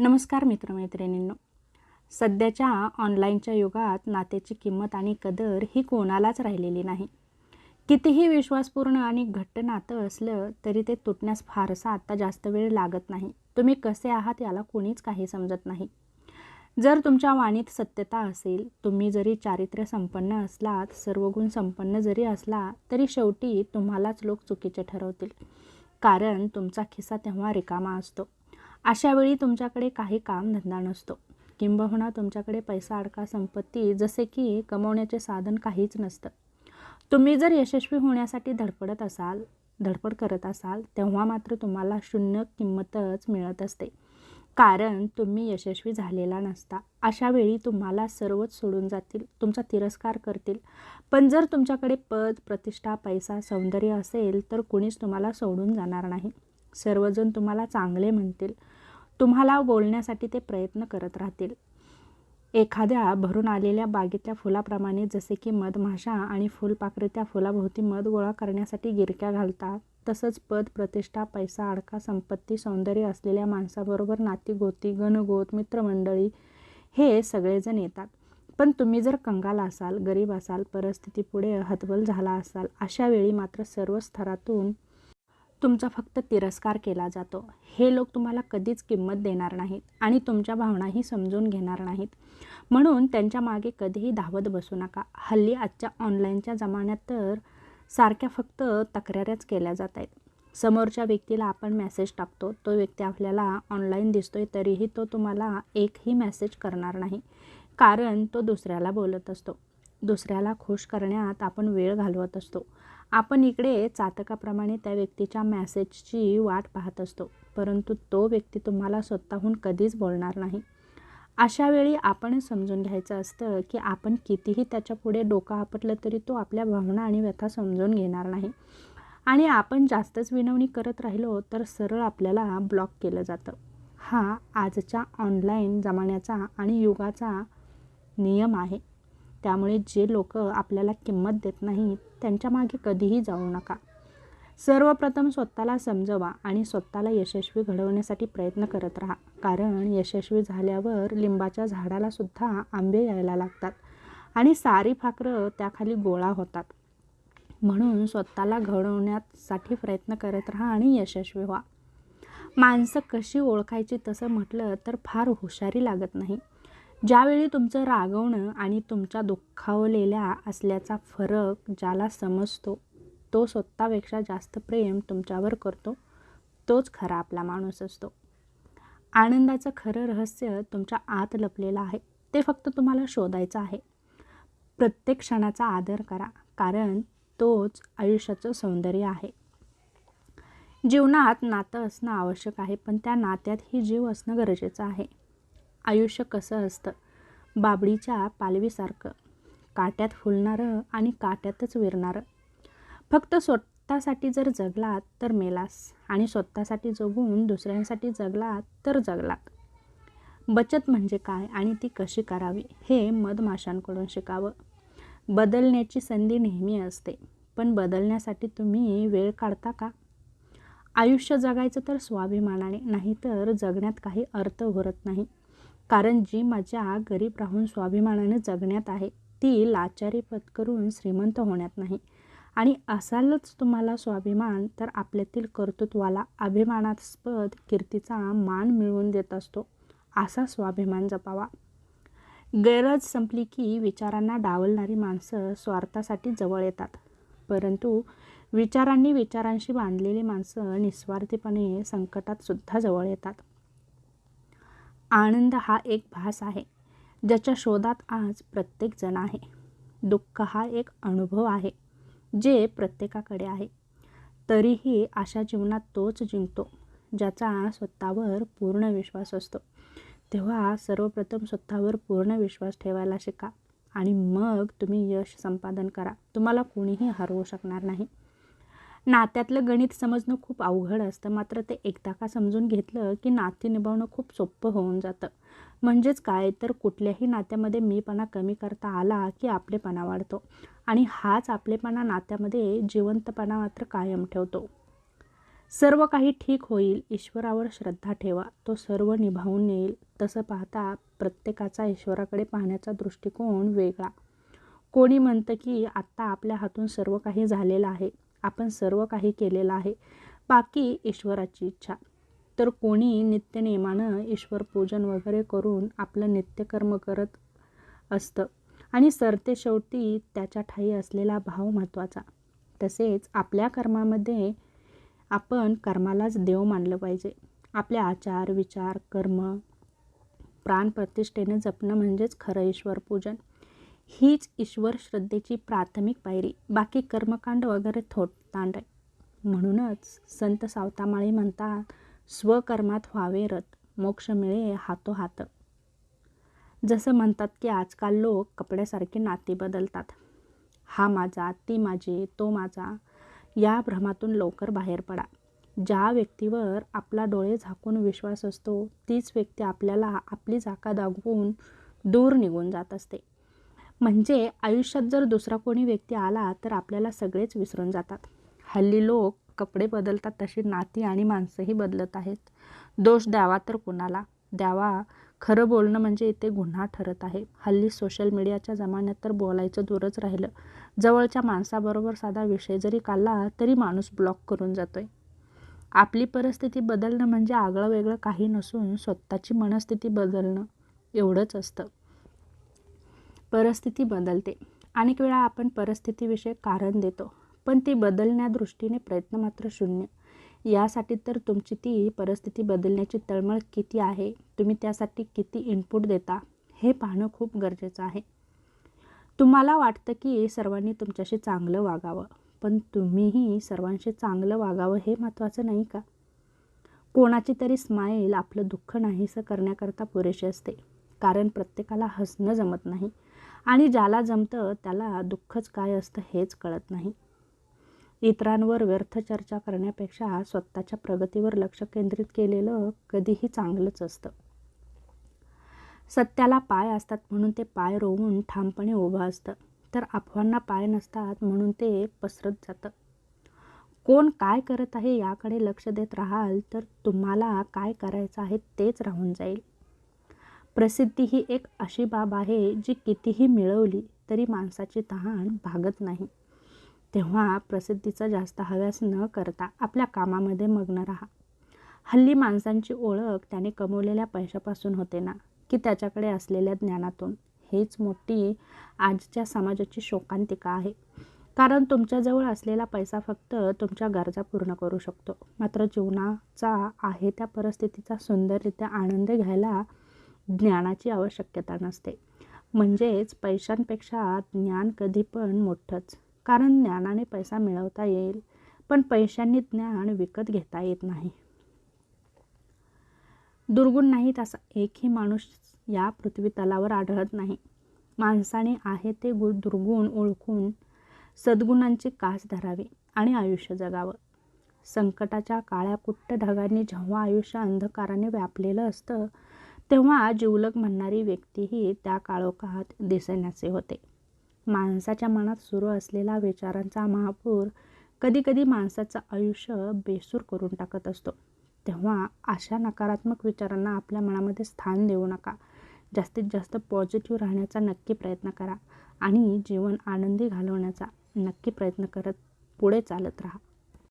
नमस्कार मित्रमैत्रिणींनो. सध्याच्या ऑनलाईनच्या युगात नात्याची किंमत आणि कदर ही कोणालाच राहिलेली नाही. कितीही विश्वासपूर्ण आणि घट्ट नातं असलं तरी ते तुटण्यास फारसा आत्ता जास्त वेळ लागत नाही. तुम्ही कसे आहात याला कोणीच काही समजत नाही. जर तुमच्या वाणीत सत्यता असेल तुम्ही जरी चारित्र्य संपन्न असलात सर्व गुण संपन्न जरी असला तरी शेवटी तुम्हालाच लोक चुकीचे ठरवतील. कारण तुमचा खिसा तेव्हा रिकामा असतो. अशा वेळी तुमच्याकडे काही काम धंदा नसतो. किंबहुना तुमच्याकडे पैसा अडका संपत्ती जसे की कमवण्याचे साधन काहीच नसतं. तुम्ही जर यशस्वी होण्यासाठी धडपडत असाल धडपड करत असाल तेव्हा मात्र तुम्हाला शून्य किंमतच मिळत असते. कारण तुम्ही यशस्वी झालेला नसता. अशा वेळी तुम्हाला सर्वच सोडून जातील तुमचा तिरस्कार करतील. पण जर तुमच्याकडे पद प्रतिष्ठा पैसा सौंदर्य असेल तर कुणीच तुम्हाला सोडून जाणार नाही. सर्वजण तुम्हाला चांगले म्हणतील. तुम्हाला बोलण्यासाठी ते प्रयत्न करत राहतील. एखाद्या भरून आलेल्या बागेतल्या फुलाप्रमाणे जसे की मधमाशा आणि फुलपाखरे त्या फुलाभोवती मध गोळा करण्यासाठी गिरक्या घालतात तसंच पद प्रतिष्ठा पैसा अडका संपत्ती सौंदर्य असलेल्या माणसाबरोबर नाती गोती गणगोत मित्रमंडळी हे सगळेजण येतात. पण तुम्ही जर कंगाल असाल गरीब असाल परिस्थितीपुढे हतबल झाला असाल अशा वेळी मात्र सर्व स्तरातून तुमचा फक्त तिरस्कार केला जातो. हे लोक तुम्हाला कधीच किंमत देणार नाहीत आणि तुमच्या भावनाही समजून घेणार नाहीत. म्हणून त्यांच्या मागे कधीही धावत बसू नका. हल्ली आजच्या ऑनलाईनच्या जमान्यात तर सारख्या फक्त तक्राऱ्याच केल्या जात आहेत. समोरच्या व्यक्तीला आपण मेसेज टाकतो. तो व्यक्ती आपल्याला ऑनलाईन दिसतोय तरीही तो तुम्हाला एकही मेसेज करणार नाही. कारण तो दुसऱ्याला बोलत असतो. दुसऱ्याला खुश करण्यात आपण वेळ घालवत असतो. आपण इकडे चातकाप्रमाणे त्या व्यक्तीच्या मॅसेजची वाट पाहत असतो. परंतु तो व्यक्ती तुम्हाला स्वतःहून कधीच बोलणार नाही. अशा वेळी आपण समजून घ्यायचं असतं की आपण कितीही त्याच्या पुढे डोकं आपटलं तरी तो आपल्या भावना आणि व्यथा समजून घेणार नाही. आणि आपण जास्तच विनवणी करत राहिलो तर सरळ आपल्याला ब्लॉक केलं जातं. हा आजच्या ऑनलाईन जमान्याचा आणि युगाचा नियम आहे. त्यामुळे जे लोक आपल्याला किंमत देत नाहीत त्यांच्या मागे कधीही जाऊ नका. सर्वप्रथम स्वतःला समजवा आणि स्वतःला यशस्वी घडवण्यासाठी प्रयत्न करत राहा. कारण यशस्वी झाल्यावर लिंबाच्या झाडाला सुद्धा आंबे यायला लागतात आणि सारी फाकरं त्याखाली गोळा होतात. म्हणून स्वतःला घडवण्यासाठी प्रयत्न करत राहा आणि यशस्वी व्हा. माणसं कशी ओळखायची तसं म्हटलं तर फार हुशारी लागत नाही. ज्यावेळी तुमचं रागवणं आणि तुमच्या दुःखावलेल्या असल्याचा फरक ज्याला समजतो तो स्वतःपेक्षा जास्त प्रेम तुमच्यावर करतो तोच खरा आपला माणूस असतो. आनंदाचं खरं रहस्य तुमच्या आत लपलेलं आहे. ते फक्त तुम्हाला शोधायचं आहे. प्रत्येक क्षणाचा आदर करा कारण तोच आयुष्याचं सौंदर्य आहे. जीवनात नातं असणं आवश्यक आहे पण त्या नात्यात ही जीव असणं गरजेचं आहे. आयुष्य कसं असतं? बाबडीच्या पालवीसारखं. काट्यात फुलणारं आणि काट्यातच विरणारं. फक्त स्वतःसाठी जर जगलात तर मेलास आणि स्वतःसाठी जगून दुसऱ्यांसाठी जगलात तर जगलात. बचत म्हणजे काय आणि ती कशी करावी हे मधमाशांकडून शिकावं. बदलण्याची संधी नेहमी असते पण बदलण्यासाठी तुम्ही वेळ काढता का? आयुष्य जगायचं तर स्वाभिमानाने नाही तर जगण्यात काही अर्थ उरत नाही. कारण जी मजा गरीब राहून स्वाभिमानाने जगण्यात आहे ती लाचारी पत्करून श्रीमंत होण्यात नाही. आणि असालच तुम्हाला स्वाभिमान तर आपल्यातील कर्तृत्वाला अभिमानास्पद कीर्तीचा मान मिळवून देत असतो असा स्वाभिमान जपावा. गरज संपली की विचारांना डावलणारी माणसं स्वार्थासाठी जवळ येतात. परंतु विचारांनी विचारांशी बांधलेली माणसं निस्वार्थीपणे संकटात सुद्धा जवळ येतात. आनंद हा एक भास आहे ज्याच्या शोधात आज प्रत्येकजण आहे. दुःख हा एक अनुभव आहे जे प्रत्येकाकडे आहे. तरीही अशा जीवनात तोच जिंकतो ज्याचा स्वतःवर पूर्ण विश्वास असतो. तेव्हा सर्वप्रथम स्वतःवर पूर्ण विश्वास ठेवायला शिका आणि मग तुम्ही यश संपादन करा. तुम्हाला कोणीही हरवू शकणार नाही. नात्यातलं गणित समजणं खूप अवघड असतं. मात्र ते एकदा का समजून घेतलं की नाती निभावणं खूप सोपं होऊन जातं. म्हणजेच काय? तर कुठल्याही नात्यामध्ये मीपणा कमी करता आला की आपलेपणा वाढतो. आणि हाच आपलेपणा नात्यामध्ये जिवंतपणा मात्र कायम ठेवतो. सर्व काही ठीक होईल ईश्वरावर श्रद्धा ठेवा. तो सर्व निभावून नेईल तसं पाहता प्रत्येकाचा ईश्वराकडे पाहण्याचा दृष्टिकोन वेगळा. कोणी म्हणतं की आत्ता आपल्या हातून सर्व काही झालेलं आहे. आपण सर्व काही केलेलं आहे. बाकी ईश्वराची इच्छा. तर कोणी नित्यनेमानं ईश्वर पूजन वगैरे करून आपलं नित्यकर्म करत असतं. आणि सरते शेवटी त्याच्या ठाई असलेला भाव महत्त्वाचा. तसेच आपल्या कर्मामध्ये आपण कर्मालाच देव मानलं पाहिजे. आपले आचार विचार कर्म प्राणप्रतिष्ठेने जपणं म्हणजेच खरं ईश्वर पूजन. हीच ईश्वर श्रद्धेची प्राथमिक पायरी. बाकी कर्मकांड वगैरे थोटतांड आहे म्हणूनच संत सावतामाळी म्हणतात स्वकर्मात व्हावे रत मोक्ष मिळे हातोहात. जसं म्हणतात की आजकाल लोक कपड्यासारखे नाती बदलतात. हा माझा ती माझी तो माझा या भ्रमातून लवकर बाहेर पडा. ज्या व्यक्तीवर आपला डोळे झाकून विश्वास असतो तीच व्यक्ती आपल्याला आपली जाका दाखवून दूर निघून जात असते. म्हणजे आयुष्यात जर दुसरा कोणी व्यक्ती आला तर आपल्याला सगळेच विसरून जातात. हल्ली लोक कपडे बदलतात तशी नाती आणि माणसंही बदलत आहेत. दोष द्यावा तर कुणाला? द्यावा. खरं बोलणं म्हणजे इथे गुन्हा ठरत आहे. हल्ली सोशल मीडियाच्या जमान्यात तर बोलायचं दूरच राहिलं. जवळच्या माणसाबरोबर साधा विषय जरी काढला तरी माणूस ब्लॉक करून जातोय. आपली परिस्थिती बदलणं म्हणजे आगळं वेगळं काही नसून स्वतःची मनस्थिती बदलणं एवढंच असतं. परिस्थिती बदलते. अनेक वेळा आपण परिस्थितीविषयी कारण देतो पण ती बदलण्यादृष्टीने प्रयत्न मात्र शून्य. यासाठी तर तुमची ती परिस्थिती बदलण्याची तळमळ किती आहे? तुम्ही त्यासाठी किती इनपुट देता? हे पाहणं खूप गरजेचं आहे. तुम्हाला वाटतं की सर्वांनी तुमच्याशी चांगलं वागावं पण तुम्हीही सर्वांशी चांगलं वागावं हे महत्त्वाचं नाही का? कोणाची तरी स्माईल आपलं दुःख नाहीसं करण्याकरता पुरेशी असते कारण प्रत्येकाला हसणं जमत नाही. आणि ज्याला जमतं त्याला दुःखच काय असतं हेच कळत नाही. इतरांवर व्यर्थ चर्चा करण्यापेक्षा स्वतःच्या प्रगतीवर लक्ष केंद्रित केलेलं कधीही चांगलंच असतं. सत्याला पाय असतात म्हणून ते पाय रोवून ठामपणे उभं असतं. तर अफवांना पाय नसतात म्हणून ते पसरत जातं. कोण काय करत आहे याकडे लक्ष देत राहाल तर तुम्हाला काय करायचं आहे तेच राहून जाईल. प्रसिद्धी ही एक अशी बाब आहे जी कितीही मिळवली तरी माणसाची तहान भागत नाही. तेव्हा प्रसिद्धीचा जास्त हव्यास न करता आपल्या कामामध्ये मग्न राहा. हल्ली माणसांची ओळख त्याने कमवलेल्या पैशापासून होते ना की त्याच्याकडे असलेल्या ज्ञानातून. हेच मोठी आजच्या समाजाची शोकांतिका आहे. कारण तुमच्याजवळ असलेला पैसा फक्त तुमच्या गरजा पूर्ण करू शकतो. मात्र जीवनाचा आहे त्या परिस्थितीचा सुंदररित्या आनंद घ्यायला ज्ञानाची आवश्यकता नसते. म्हणजेच पैशांपेक्षा ज्ञान कधी पण मोठंच. कारण ज्ञानाने पैसा मिळवता येईल पण पैशांनी ज्ञान विकत घेता येत नाही. दुर्गुण नाहीत असा एकही माणूस या पृथ्वी तलावर आढळत नाही. माणसाने आहे ते गु दुर्गुण ओळखून सद्गुणांची कास धरावी आणि आयुष्य जगावं. संकटाच्या काळ्या कुट्ट ढगांनी जेव्हा आयुष्य अंधकाराने व्यापलेलं असतं तेव्हा जिवलग म्हणणारी व्यक्तीही त्या काळोखात दिसण्याचे होते. माणसाच्या मनात सुरू असलेला विचारांचा महापूर कधीकधी माणसाचं आयुष्य बेसूर करून टाकत असतो. तेव्हा अशा नकारात्मक विचारांना आपल्या मनामध्ये स्थान देऊ नका. जास्तीत जास्त पॉझिटिव्ह राहण्याचा नक्की प्रयत्न करा आणि जीवन आनंदी घालवण्याचा नक्की प्रयत्न करत पुढे चालत राहा.